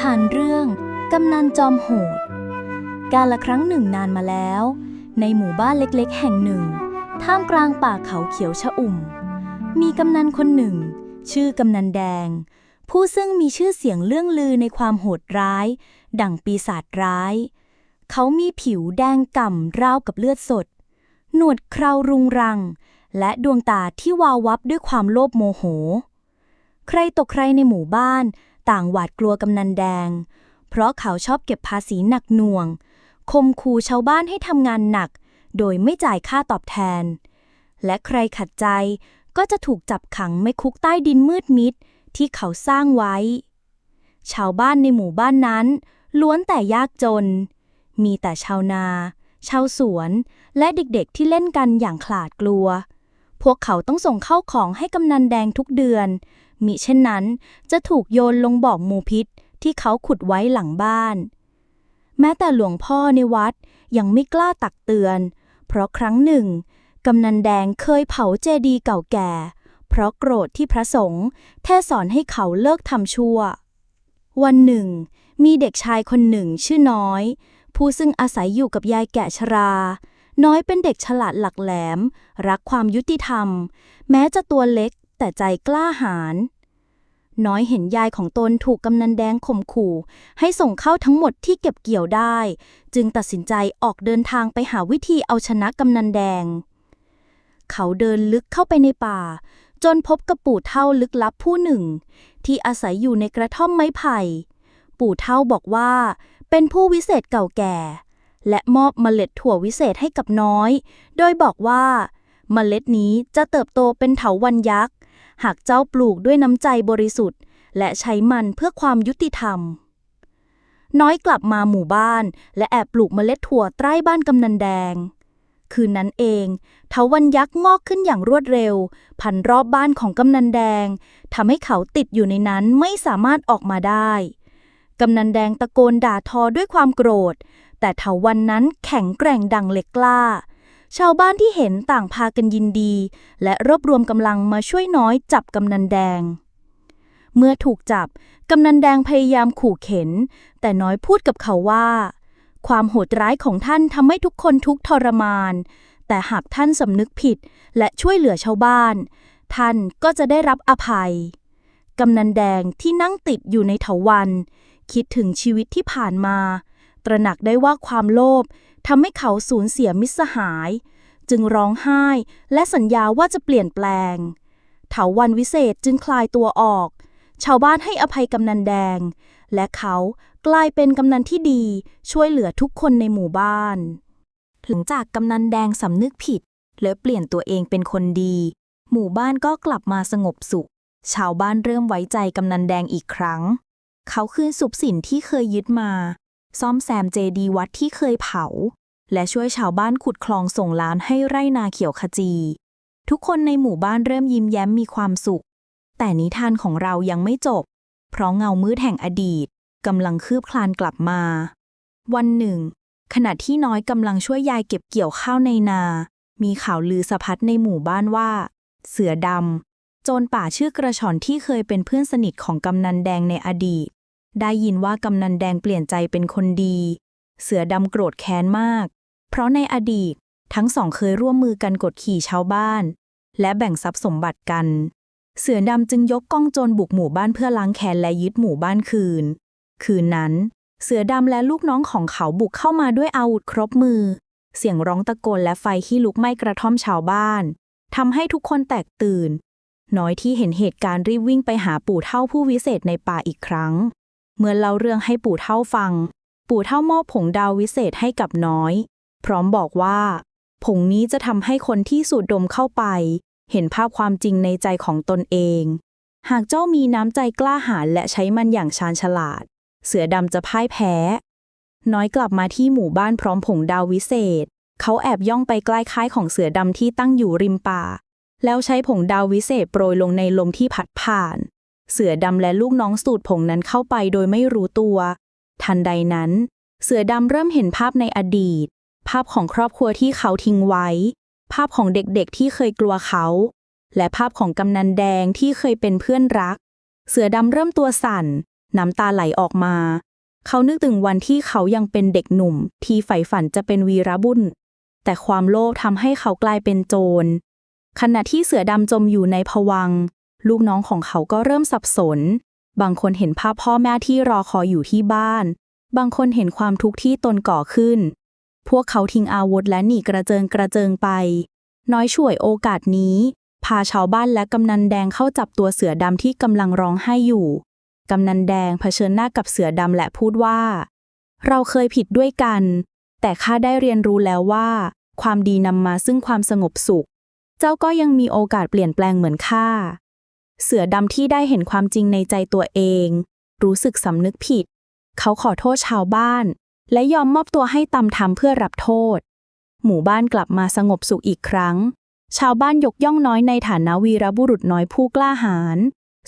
ทานเรื่อง กำนันจอมโหด กาละครั้งหนึ่งนานมาแล้ว ในหมู่บ้านเล็กๆ แห่งหนึ่ง ท่ามกลางป่าเขาเขียวชะอุ่ม มีกำนันคนหนึ่ง ชื่อกำนันแดง ผู้ซึ่งมีชื่อเสียงเรื่องลือในความโหดร้าย ดั่งปีศาจร้าย เขามีผิวแดงก่ำราวกับเลือดสด หนวดเครารุงรัง และดวงตาที่วาววับด้วยความโลภโมโห ใครตกใครในหมู่บ้าน ต่างหวาดกลัวกำนันแดง เพราะเขาชอบเก็บภาษีหนักหน่วงคมคูชาวบ้านให้ทำงานหนัก โดยไม่จ่ายค่าตอบแทน และใครขัดใจก็จะถูกจับขังไม่คุกใต้ดินมืดมิดที่เขาสร้างไว้ ชาวบ้านในหมู่บ้านนั้น ล้วนแต่ยากจน มีแต่ชาวนา ชาวสวน และเด็กๆที่เล่นกันอย่างขลาดกลัว พวกเขาต้องส่งเข้าของให้กำนันแดงทุกเดือน มิเช่นนั้น จะถูกโยนลงบ่อมูพิษที่เขาขุดไว้หลังบ้าน แม้แต่หลวงพ่อในวัดยังไม่กล้าตักเตือน เพราะครั้งหนึ่ง กำนันแดงเคยเผาเจดีย์เก่าแก่ เพราะโกรธที่พระสงฆ์แท่สอนให้เขาเลิกทำชั่ว วันหนึ่ง มีเด็กชายคนหนึ่งชื่อน้อย ผู้ซึ่งอาศัยอยู่กับยายแก่ชรา น้อยเป็นเด็กฉลาดหลักแหลม รักความยุติธรรม แม้จะตัวเล็ก แต่ใจกล้าหาญน้อยเห็นยายของตนถูกกำนันแดงข่มขู่ ให้ส่งเข้าทั้งหมดที่เก็บเกี่ยวได้ จึงตัดสินใจออกเดินทางไปหาวิธีเอาชนะกำนันแดง เขาเดินลึกเข้าไปในป่า จนพบกับปู่เท่าลึกลับผู้หนึ่ง ที่อาศัยอยู่ในกระท่อมไม้ไผ่ ปู่เท่าบอกว่า เป็นผู้วิเศษเก่าแก่ และมอบเมล็ดถั่ววิเศษให้กับน้อย โดยบอกว่าเมล็ดนี้จะเติบโตเป็นเถาวันยักษ์ หากเจ้าปลูกด้วยน้ำใจบริสุทธิ์ และใช้มันเพื่อความยุติธรรม น้อยกลับมาหมู่บ้าน และแอบปลูกเมล็ดถั่วใต้บ้านกำนันแดง คืนนั้นเองเถาวันยักษ์งอกขึ้นอย่างรวดเร็ว พันรอบบ้านของกำนันแดงทำให้เขาติดอยู่ในนั้นไม่สามารถออกมาได้กำนันแดงตะโกนด่าทอด้วยความโกรธ แต่เถาวันนั้นแข็งแกร่งดังเหล็กกล้า ชาวบ้านที่เห็นต่างพากันยินดี และรวบรวมกำลังมาช่วยน้อยจับกำนันแดง เมื่อถูกจับ กำนันแดงพยายามขู่เข็น แต่น้อยพูดกับเขาว่า ความโหดร้ายของท่านทำให้ทุกคนทุกทรมาน แต่หากท่านสำนึกผิดและช่วยเหลือชาวบ้าน ท่านก็จะได้รับอภัย กำนันแดงที่นั่งติดอยู่ในเถาวัน คิดถึงชีวิตที่ผ่านมา ตระหนักได้ว่าความโลภ ทำให้เขาสูญเสียมิตรสหาย จึงร้องไห้และสัญญาว่าจะเปลี่ยนแปลง เถาวันวิเศษจึงคลายตัวออก ชาวบ้านให้อภัยกำนันแดง และเขากลายเป็นกำนันที่ดีช่วยเหลือทุกคนในหมู่บ้าน หลังจากกำนันแดงสำนึกผิด และเปลี่ยนตัวเองเป็นคนดี หมู่บ้านก็กลับมาสงบสุข ชาวบ้านเริ่มไว้ใจกำนันแดงอีกครั้ง เขาคืนทรัพย์สินที่เคยยึดมา ซ่อมแซมเจดีย์วัดที่เคยเผา และช่วยชาวบ้านขุดคลองส่งล้านให้ไร่นาเขียวขจี ทุกคนในหมู่บ้านเริ่มยิ้มแย้มมีความสุข แต่นิทานของเรายังไม่จบ เพราะเงามืดแห่งอดีตกำลังคืบคลานกลับมา วันหนึ่ง ขณะที่น้อยกำลังช่วยยายเก็บเกี่ยวข้าวในนา มีข่าวลือสะพัดในหมู่บ้านว่า เสือดำโจรป่าชื่อกระชอนที่เคยเป็นเพื่อนสนิทของกำนันแดงในอดีต ได้ยินว่ากำนันแดงเปลี่ยนใจเป็นคนดี เสือดำโกรธแค้นมาก เพราะในอดีตทั้งสองเคยร่วมมือกันกดขี่ชาวบ้าน และแบ่งทรัพย์สมบัติกัน เสือดำจึงยกกองโจรบุกหมู่บ้านเพื่อล้างแค้นและยึดหมู่บ้านคืน คืนนั้น เสือดำและลูกน้องของเขาบุกเข้ามาด้วยอาวุธครบมือ เสียงร้องตะโกนและไฟที่ลุกไหม้กระท่อมชาวบ้านทำให้ทุกคนแตกตื่น น้อยที่เห็นเหตุการณ์รีบวิ่งไปหาปู่เท่าผู้วิเศษในป่าอีกครั้ง เมื่อเล่าเรื่องให้ปู่เท่าฟัง ปู่เท่ามอบผงดาววิเศษให้กับน้อย พร้อมบอกว่า ผงนี้จะทำให้คนที่สูดดมเข้าไป เห็นภาพความจริงในใจของตนเอง หากเจ้ามีน้ำใจกล้าหาญและใช้มันอย่างชาญฉลาด เสือดำจะพ่ายแพ้ น้อยกลับมาที่หมู่บ้านพร้อมผงดาววิเศษ เขาแอบย่องไปใกล้ค่ายของเสือดำที่ตั้งอยู่ริมป่า แล้วใช้ผงดาววิเศษโปรยลงในลมที่พัดผ่าน เสือดำและลูกน้องสูดผงนั้นเข้าไปโดยไม่รู้ตัว ทันใดนั้น เสือดำเริ่มเห็นภาพในอดีต ภาพของครอบครัวที่เขาทิ้งไว้ ภาพของเด็กๆที่เคยกลัวเขา และภาพของกำนันแดงที่เคยเป็นเพื่อนรัก เสือดำเริ่มตัวสั่น น้ำตาไหลออกมา เขานึกถึงวันที่เขายังเป็นเด็กหนุ่ม ที่ใฝ่ฝันจะเป็นวีรบุรุษแต่ความโลภทำให้เขากลายเป็นโจรขณะที่เสือดำจมอยู่ในภวัง ลูกน้องของเขาก็เริ่มสับสน บางคนเห็นภาพพ่อแม่ที่รอคอยอยู่ที่บ้าน บางคนเห็นความทุกข์ที่ตนก่อขึ้น พวกเขาทิ้งอาวุธและหนีกระเจิงกระเจิงไป น้อยช่วยโอกาสนี้ พาชาวบ้านและกำนันแดงเข้าจับตัวเสือดำที่กำลังร้องไห้อยู่ กำนันแดงเผชิญหน้ากับเสือดำและพูดว่า เราเคยผิดด้วยกัน แต่ข้าได้เรียนรู้แล้วว่า ความดีนำมาซึ่งความสงบสุข เจ้าก็ยังมีโอกาสเปลี่ยนแปลงเหมือนข้า เสือดำที่ได้เห็นความจริงในใจตัวเอง รู้สึกสำนึกผิด เขาขอโทษชาวบ้าน และยอมมอบตัวให้ตำทำเพื่อรับโทษ หมู่บ้านกลับมาสงบสุขอีกครั้ง ชาวบ้านยกย่องน้อยในฐานะวีรบุรุษน้อยผู้กล้าหาญ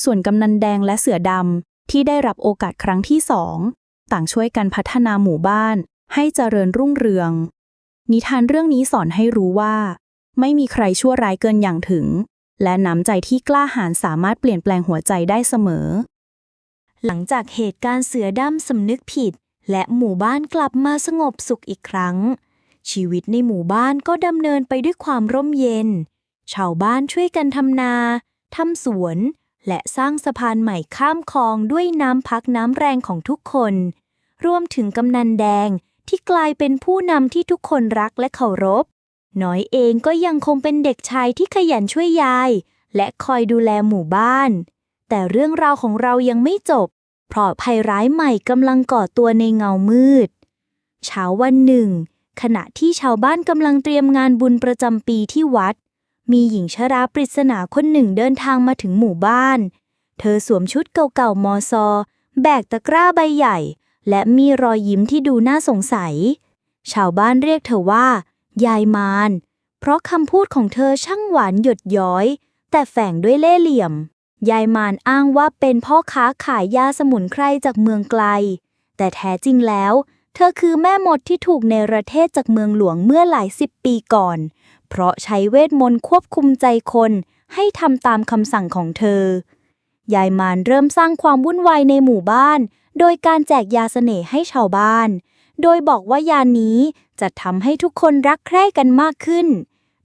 ส่วนกำนันแดงและเสือดำที่ได้รับโอกาสครั้งที่สองต่างช่วยกันพัฒนาหมู่บ้าน ให้เจริญรุ่งเรือง นิทานเรื่องนี้สอนให้รู้ว่า ไม่มีใครชั่วร้ายเกินอย่างถึง และน้ำใจที่กล้าหาญสามารถเปลี่ยนแปลงหัวใจได้เสมอ หลังจากเหตุการณ์เสือดำสำนึกผิด และหมู่บ้านกลับมาสงบสุขอีกครั้ง ชีวิตในหมู่บ้านก็ดำเนินไปด้วยความร่มเย็น ชาวบ้านช่วยกันทำนาทำสวน และสร้างสะพานใหม่ข้ามคลองด้วยน้ำพักน้ำแรงของทุกคน รวมถึงกำนันแดงที่กลายเป็นผู้นำที่ทุกคนรักและเคารพ น้อยเองก็ยังคงเป็นเด็กชายที่ขยันช่วยยาย และคอยดูแลหมู่บ้าน แต่เรื่องราวของเรายังไม่จบ เพราะภัยร้ายใหม่กำลังก่อตัวในเงามืด เช้าวันหนึ่ง ขณะที่ชาวบ้านกำลังเตรียมงานบุญประจำปีที่วัด มีหญิงชราปริศนาคนหนึ่งเดินทางมาถึงหมู่บ้าน เธอสวมชุดเก่าๆมอซอ แบกตะกร้าใบใหญ่ และมีรอยยิ้มที่ดูน่าสงสัย ชาวบ้านเรียกเธอว่า ยายมาร เพราะคำพูดของเธอช่างหวานหยดย้อย แต่แฝงด้วยเล่ห์เหลี่ยม ยายมารอ้างว่าเป็นพ่อค้าขายยาสมุนไพรจากเมืองไกล แต่แท้จริงแล้ว เธอคือแม่มดที่ถูกเนประเทศจากเมืองหลวงเมื่อหลายสิบปีก่อน เพราะใช้เวทมนต์ควบคุมใจคนให้ทำตามคำสั่งของเธอ ยายมารเริ่มสร้างความวุ่นวายในหมู่บ้าน โดยการแจกยาเสน่ห์ให้ชาวบ้าน โดยบอกว่ายานี้จะทำให้ทุกคนรักใคร่กันมากขึ้น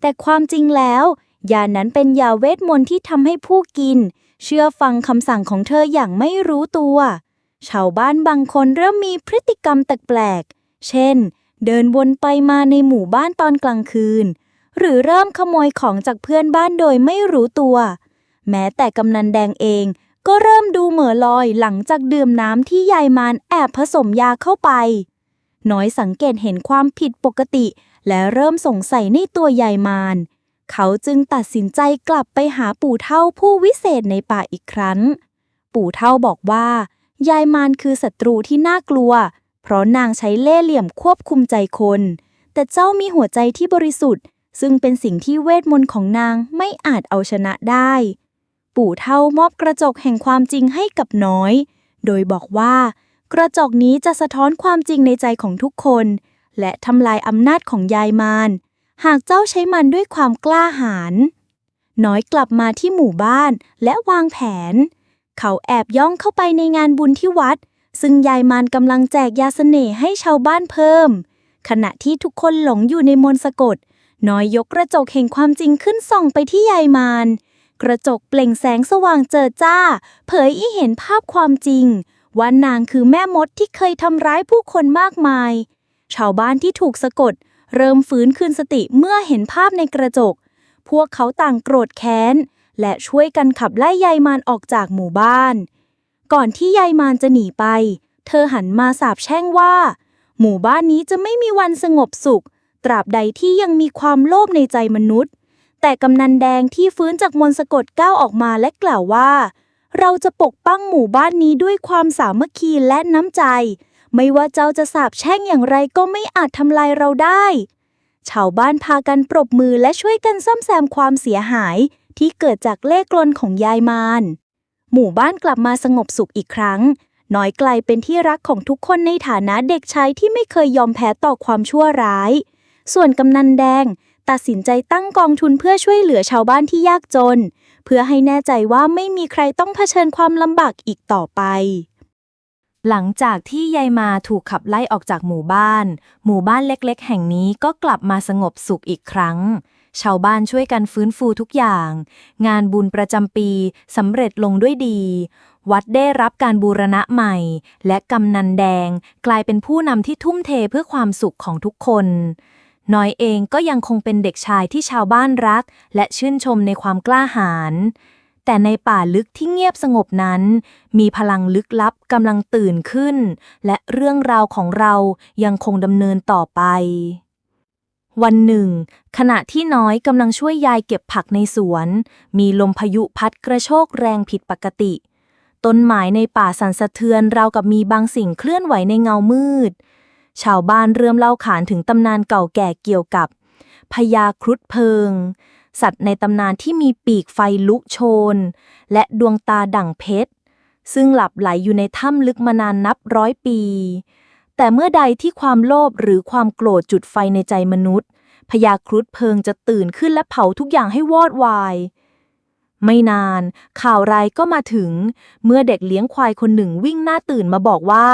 แต่ความจริงแล้ว ยานั้นเป็นยาเวทมนต์ที่ทำให้ผู้กิน เชื่อฟังคำสั่งของเธออย่างไม่รู้ตัว ชาวบ้านบางคนเริ่มมีพฤติกรรมแปลกๆ เช่น เดินวนไปมาในหมู่บ้านตอนกลางคืน หรือเริ่มขโมยของจากเพื่อนบ้านโดยไม่รู้ตัว แม้แต่กำนันแดงเองก็เริ่มดูเหม่อลอยหลังจากดื่มน้ำที่ยายมารแอบผสมยาเข้าไป น้อยสังเกตเห็นความผิดปกติ และเริ่มสงสัยในตัวยายมารเขาจึงตัดสินใจกลับไปหาปู่เท่าผู้วิเศษในป่าอีกครั้ง ปู่เท่าบอกว่า ยายมารคือศัตรูที่น่ากลัว เพราะนางใช้เล่ห์เหลี่ยมควบคุมใจคน แต่เจ้ามีหัวใจที่บริสุทธิ์ ซึ่งเป็นสิ่งที่เวทมนต์ของนางไม่อาจเอาชนะได้ ปู่เท่ามอบกระจกแห่งความจริงให้กับน้อย โดยบอกว่า กระจกนี้จะสะท้อนความจริงในใจของทุกคน และทำลายอำนาจของยายมาร หากเจ้าใช้มันด้วยความกล้าหาญน้อยกลับมาที่หมู่บ้านและวางแผน เขาแอบย่องเข้าไปในงานบุญที่วัด ซึ่งยายมารกำลังแจกยาเสน่ห์ให้ชาวบ้านเพิ่ม ขณะที่ทุกคนหลงอยู่ในมนสะกด น้อยยกกระจกแห่งความจริงขึ้นส่องไปที่ยายมารกระจกเปล่งแสงสว่างเจิดจ้า เผยให้เห็นภาพความจริง ว่านางคือแม่มดที่เคยทำร้ายผู้คนมากมาย ชาวบ้านที่ถูกสะกด เริ่มฟื้นคืนสติเมื่อเห็นภาพในกระจก พวกเขาต่างโกรธแค้น และช่วยกันขับไล่ยายมารออกจากหมู่บ้าน ก่อนที่ยายมารจะหนีไป เธอหันมาสาบแช่งว่า หมู่บ้านนี้จะไม่มีวันสงบสุข ตราบใดที่ยังมีความโลภในใจมนุษย์ แต่กำนันแดงที่ฟื้นจากมนต์สะกดก้าวออกมาและกล่าวว่า เราจะปกป้องหมู่บ้านนี้ด้วยความสามัคคีและน้ำใจ ไม่ว่าเจ้าจะสาบแช่งอย่างไรก็ไม่อาจทำลายเราได้ ชาวบ้านพากันปรบมือและช่วยกันซ่อมแซมความเสียหายที่เกิดจากเล่กลนของยายมารหมู่บ้านกลับมาสงบสุขอีกครั้ง น้อยกลายเป็นที่รักของทุกคนในฐานะเด็กชายที่ไม่เคยยอมแพ้ต่อความชั่วร้าย ส่วนกำนันแดง ตัดสินใจตั้งกองทุนเพื่อช่วยเหลือชาวบ้านที่ยากจน เพื่อให้แน่ใจว่าไม่มีใครต้องเผชิญความลำบากอีกต่อไป หลังจากที่ยายมาถูกขับไล่ออกจากหมู่บ้าน หมู่บ้านเล็กๆ แห่งนี้ก็กลับมาสงบสุขอีกครั้ง ชาวบ้านช่วยกันฟื้นฟูทุกอย่าง งานบุญประจำปีสำเร็จลงด้วยดี วัดได้รับการบูรณะใหม่ และกำนันแดง กลายเป็นผู้นำที่ทุ่มเทเพื่อความสุขของทุกคน น้อยเองก็ยังคงเป็นเด็กชายที่ชาวบ้านรัก และชื่นชมในความกล้าหาญ แต่ในป่าลึกที่เงียบสงบนั้น มีพลังลึกลับกำลังตื่นขึ้น และเรื่องราวของเรายังคงดำเนินต่อไป วันหนึ่ง ขณะที่น้อยกำลังช่วยยายเก็บผักในสวน มีลมพายุพัดกระโชกแรงผิดปกติ ต้นไม้ในป่าสั่นสะเทือนราวกับมีบางสิ่งเคลื่อนไหวในเงามืด ชาวบ้านเริ่มเล่าขานถึงตำนานเก่าแก่เกี่ยวกับพญาครุฑเพิง สัตว์ในตำนานที่มีปีกไฟลุกโชน และดวงตาดั่งเพชร ซึ่งหลับไหลอยู่ในถ้ำลึกมานานนับร้อยปี แต่เมื่อใดที่ความโลภหรือความโกรธจุดไฟในใจมนุษย์พญาครุฑเพิงจะตื่นขึ้นและเผาทุกอย่างให้วอดวาย ไม่นาน ข่าวร้ายก็มาถึง เมื่อเด็กเลี้ยงควายคนหนึ่งวิ่งหน้าตื่นมาบอกว่า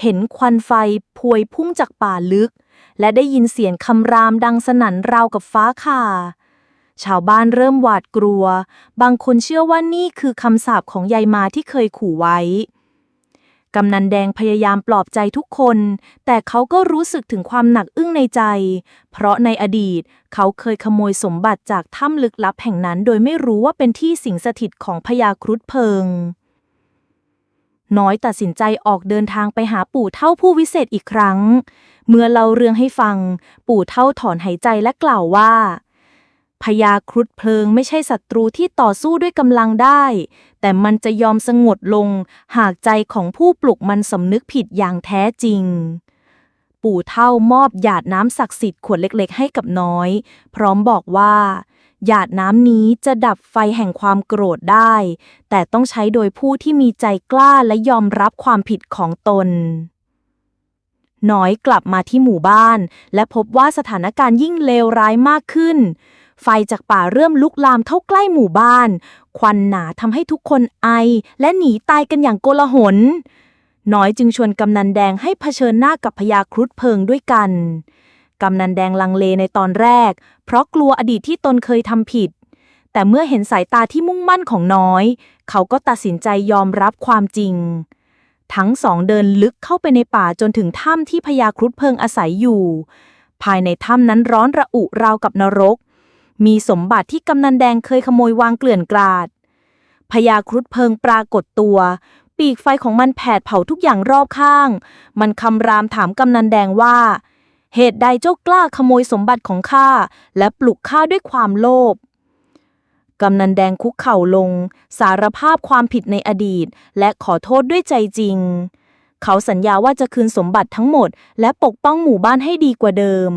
เห็นควันไฟพวยพุ่งจากป่าลึก และได้ยินเสียงคำรามดังสนั่นราวกับฟ้าค่าชาวบ้านเริ่มหวาดกลัว บางคนเชื่อว่านี่คือคำสาปของยายมาที่เคยขู่ไว้ กำนันแดงพยายามปลอบใจทุกคน แต่เขาก็รู้สึกถึงความหนักอึ้งในใจ เพราะในอดีตเขาเคยขโมยสมบัติจากถ้ำลึกลับแห่งนั้น โดยไม่รู้ว่าเป็นที่สิงสถิตของพญาครุฑเพิง น้อยตัดสินใจออกเดินทางไปหาปู่เท่าผู้วิเศษอีกครั้ง เมื่อเล่าเรื่องให้ฟัง ปู่เท่าถอนหายใจและกล่าวว่า พญาครุฑเพลิงไม่ใช่ศัตรูที่ต่อสู้ด้วยกำลังได้ แต่มันจะยอมสงบลง หากใจของผู้ปลุกมันสำนึกผิดอย่างแท้จริง ปู่เท่ามอบหยาดน้ำศักดิ์สิทธิ์ขวดเล็กๆ ให้กับน้อย พร้อมบอกว่าหยาดน้ำนี้จะดับไฟแห่งความโกรธได้ แต่ต้องใช้โดยผู้ที่มีใจกล้าและยอมรับความผิดของตน น้อยกลับมาที่หมู่บ้าน และพบว่าสถานการณ์ยิ่งเลวร้ายมากขึ้น ไฟจากป่าเริ่มลุกลามเข้าใกล้หมู่บ้าน ควันหนาทำให้ทุกคนไอ และหนีตายกันอย่างโกลาหล น้อยจึงชวนกำนันแดงให้เผชิญหน้ากับพญาครุฑเพิงด้วยกัน กำนันแดงลังเลในตอนแรก เพราะกลัวอดีตที่ตนเคยทำผิด แต่เมื่อเห็นสายตาที่มุ่งมั่นของน้อย เขาก็ตัดสินใจยอมรับความจริงทั้งสองเดินลึกเข้าไปในป่าจนถึงถ้ำที่พญาครุฑเพิงอาศัยอยู่ ภายในถ้ำนั้นร้อนระอุราวกับนรก มีสมบัติที่กำนันแดงเคยขโมยวางเกลื่อนกลาดพญาครุฑเพิงปรากฏตัว ปีกไฟของมันแผดเผาทุกอย่างรอบข้าง มันคำรามถามกำนันแดงว่า เหตุใดเจ้ากล้าขโมยสมบัติของข้าและปลุกข้าด้วยความโลภกำนันแดงคุกเข่าลง สารภาพความผิดในอดีต และขอโทษด้วยใจจริง เขาสัญญาว่าจะคืนสมบัติทั้งหมด และปกป้องหมู่บ้านให้ดีกว่าเดิม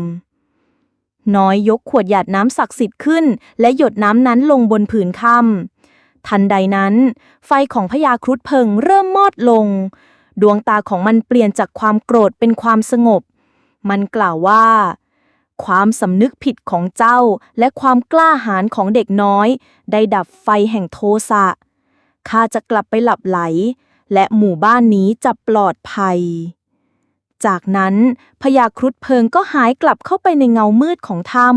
น้อยยกขวดหยาดน้ำศักดิ์สิทธิ์ขึ้น และหยดน้ำนั้นลงบนผืนค่ำทันใดนั้น ไฟของพญาครุฑเพิงเริ่มมอดลง ดวงตาของมันเปลี่ยนจากความโกรธเป็นความสงบ มันกล่าวว่า ความสำนึกผิดของเจ้าและความกล้าหาญของเด็กน้อย ได้ดับไฟแห่งโทสะข้าจะกลับไปหลับไหล และหมู่บ้านนี้จะปลอดภัย จากนั้นพญาครุฑเพิงก็หายกลับเข้าไปในเงามืดของถ้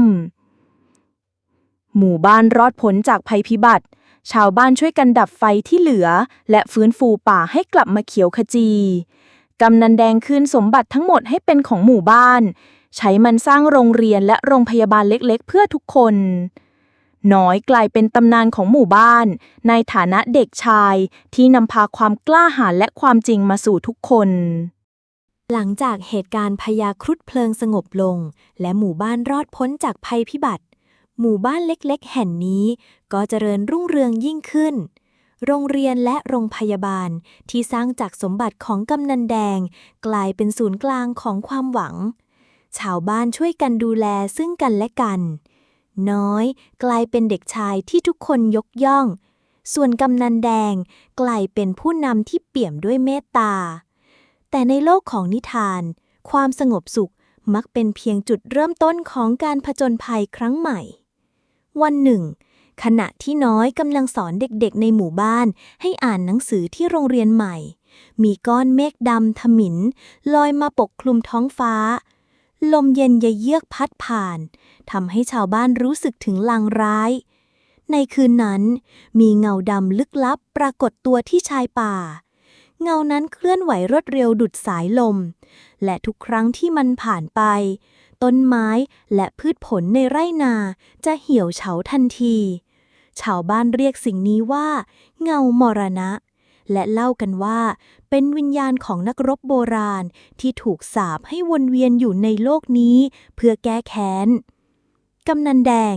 ำหมู่บ้านรอดพ้นจากภัยพิบัติ ชาวบ้านช่วยกันดับไฟที่เหลือ และฟื้นฟูป่าให้กลับมาเขียวขจีกำนันแดงคืนสมบัติทั้งหมดให้เป็นของหมู่บ้าน ใช้มันสร้างโรงเรียนและโรงพยาบาลเล็กๆ เพื่อทุกคน น้อยกลายเป็นตำนานของหมู่บ้าน ในฐานะเด็กชายที่นำพาความกล้าหาญและความจริงมาสู่ทุกคน หลังจากเหตุการณ์พญาครุฑเพลิงสงบลง และหมู่บ้านรอดพ้นจากภัยพิบัติ หมู่บ้านเล็กๆ แห่งนี้ก็เจริญรุ่งเรืองยิ่งขึ้น โรงเรียนและโรงพยาบาลที่สร้างจากสมบัติของกำนันแดง กลายเป็นศูนย์กลางของความหวัง ชาวบ้านช่วยกันดูแลซึ่งกันและกัน น้อยกลายเป็นเด็กชายที่ทุกคนยกย่อง ส่วนกำนันแดงกลายเป็นผู้นำที่เปี่ยมด้วยเมตตา แต่ในโลกของนิทาน ความสงบสุขมักเป็นเพียงจุดเริ่มต้นของการผจญภัยครั้งใหม่ วันหนึ่ง ขณะที่น้อยกำลังสอนเด็กๆในหมู่บ้าน ให้อ่านหนังสือที่โรงเรียนใหม่ มีก้อนเมฆดำถมินลอยมาปกคลุมท้องฟ้า ลมเย็นยเยือกพัดผ่านทำให้ชาวบ้านรู้สึกถึงลางร้าย ในคืนนั้น มีเงาดำลึกลับปรากฏตัวที่ชายป่า เงานั้นเคลื่อนไหวรวดเร็วดุดสายลม และทุกครั้งที่มันผ่านไป ต้นไม้และพืชผลในไร่นาจะเหี่ยวเฉาทันที ชาวบ้านเรียกสิ่งนี้ว่า เงามรณะ และเล่ากันว่า เป็นวิญญาณของนักรบโบราณที่ถูกสาปให้วนเวียนอยู่ในโลกนี้ เพื่อแก้แค้นกำนันแดง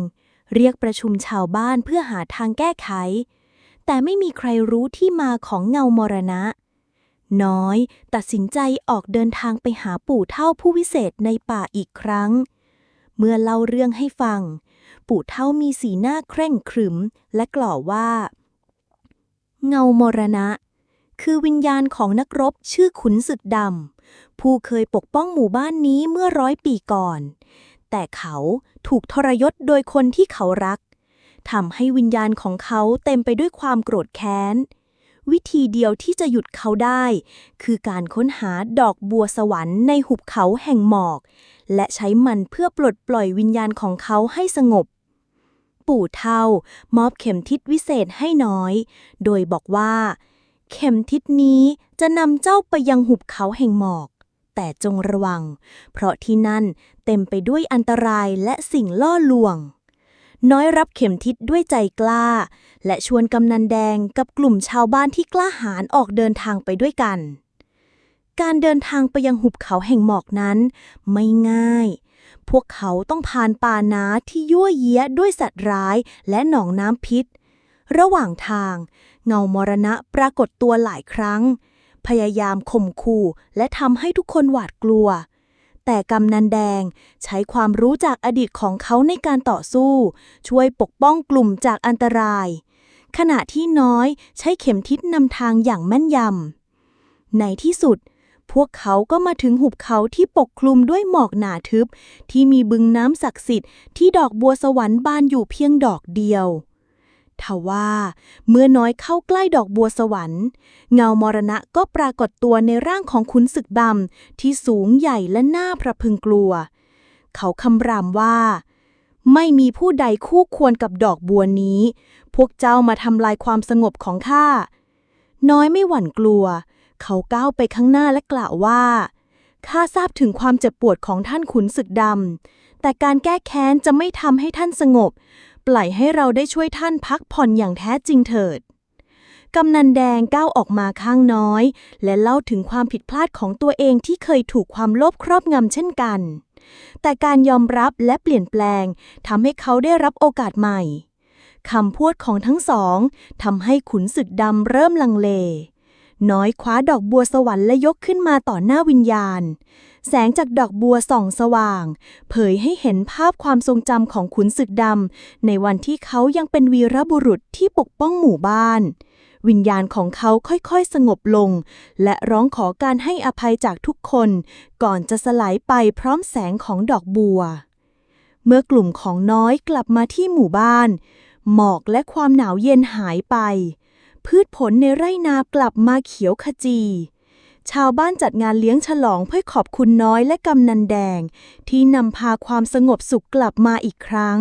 เรียกประชุมชาวบ้านเพื่อหาทางแก้ไข แต่ไม่มีใครรู้ที่มาของเงามรณะ น้อย ตัดสินใจออกเดินทางไปหาปู่เท่าผู้วิเศษในป่าอีกครั้ง เมื่อเล่าเรื่องให้ฟัง ปู่เท่ามีสีหน้าเคร่งขรึม และกล่าวว่า เงามรณะ คือวิญญาณของนักรบชื่อขุนศึกดำผู้เคยปกป้องหมู่บ้านนี้เมื่อร้อยปีก่อน แต่เขาถูกทรยศโดยคนที่เขารักทำให้วิญญาณของเขาเต็มไปด้วยความโกรธแค้น วิธีเดียวที่จะหยุดเขาได้ คือการค้นหาดอกบัวสวรรค์ในหุบเขาแห่งหมอก และใช้มันเพื่อปลดปล่อยวิญญาณของเขาให้สงบ ปู่เท่ามอบเข็มทิศวิเศษให้น้อย โดยบอกว่า เข็มทิศนี้จะนำเจ้าไปยังหุบเขาแห่งหมอก แต่จงระวัง เพราะที่นั่นเต็มไปด้วยอันตรายและสิ่งล่อลวง น้อยรับเข็มทิศด้วยใจกล้า และชวนกำนันแดงกับกลุ่มชาวบ้านที่กล้าหาญออกเดินทางไปด้วยกัน การเดินทางไปยังหุบเขาแห่งหมอกนั้น ไม่ง่าย พวกเขาต้องผ่านป่านาที่ยั่วเยี้ยด้วยสัตว์ร้ายและหนองน้ำพิษ ระหว่างทาง เงามรณะปรากฏตัวหลายครั้ง พยายามข่มขู่และทำให้ทุกคนหวาดกลัว แต่กำนันแดง ใช้ความรู้จากอดีตของเขาในการต่อสู้ ช่วยปกป้องกลุ่มจากอันตราย ขณะที่น้อยใช้เข็มทิศนำทางอย่างแม่นยำ ในที่สุด พวกเขาก็มาถึงหุบเขาที่ปกคลุมด้วยหมอกหนาทึบ ที่มีบึงน้ำศักดิ์สิทธิ์ที่ดอกบัวสวรรค์บานอยู่เพียงดอกเดียว ทว่าเมื่อน้อยเข้าใกล้ดอกบัวสวรรค์ เงามรณะก็ปรากฏตัวในร่างของขุนศึกดำที่สูงใหญ่และหน่าพระพึงกลัว เขาคำรามว่า ไม่มีผู้ใดคู่ควรกับดอกบัวนี้ พวกเจ้ามาทำลายความสงบของข้า น้อยไม่หวั่นกลัว เขาก้าวไปข้างหน้าและกล่าวว่าข้าทราบถึงความเจ็บปวดของท่านขุนศึกดำแต่การแก้แค้นจะไม่ทำให้ท่านสงบ ปล่อยให้เราได้ช่วยท่านพักผ่อนอย่างแท้จริงเถิด กำนันแดงก้าวออกมาข้างน้อย และเล่าถึงความผิดพลาดของตัวเองที่เคยถูกความโลภครอบงำเช่นกัน แต่การยอมรับและเปลี่ยนแปลงทำให้เขาได้รับโอกาสใหม่คำพูดของทั้งสองทำให้ขุนศึกดำเริ่มลังเล น้อยคว้าดอกบัวสวรรค์และยกขึ้นมาต่อหน้าวิญญาณ แสงจากดอกบัวส่องสว่าง เผยให้เห็นภาพความทรงจำของขุนศึกดำในวันที่เขายังเป็นวีรบุรุษที่ปกป้องหมู่บ้าน วิญญาณของเขาค่อยๆสงบลง และร้องขอการให้อภัยจากทุกคน ก่อนจะสลายไปพร้อมแสงของดอกบัว เมื่อกลุ่มของน้อยกลับมาที่หมู่บ้าน หมอกและความหนาวเย็นหายไป พืชผลในไร่นากลับมาเขียวขจี ชาวบ้านจัดงานเลี้ยงฉลองเพื่อขอบคุณน้อยและกำนันแดง ที่นำพาความสงบสุขกลับมาอีกครั้ง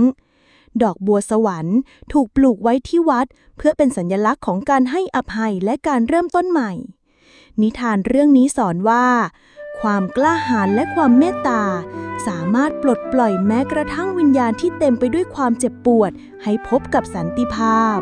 ดอกบัวสวรรค์ถูกปลูกไว้ที่วัด เพื่อเป็นสัญลักษณ์ของการให้อภัยและการเริ่มต้นใหม่ นิทานเรื่องนี้สอนว่า ความกล้าหาญและความเมตตา สามารถปลดปล่อยแม้กระทั่งวิญญาณที่เต็มไปด้วยความเจ็บปวด ให้พบกับสันติภาพ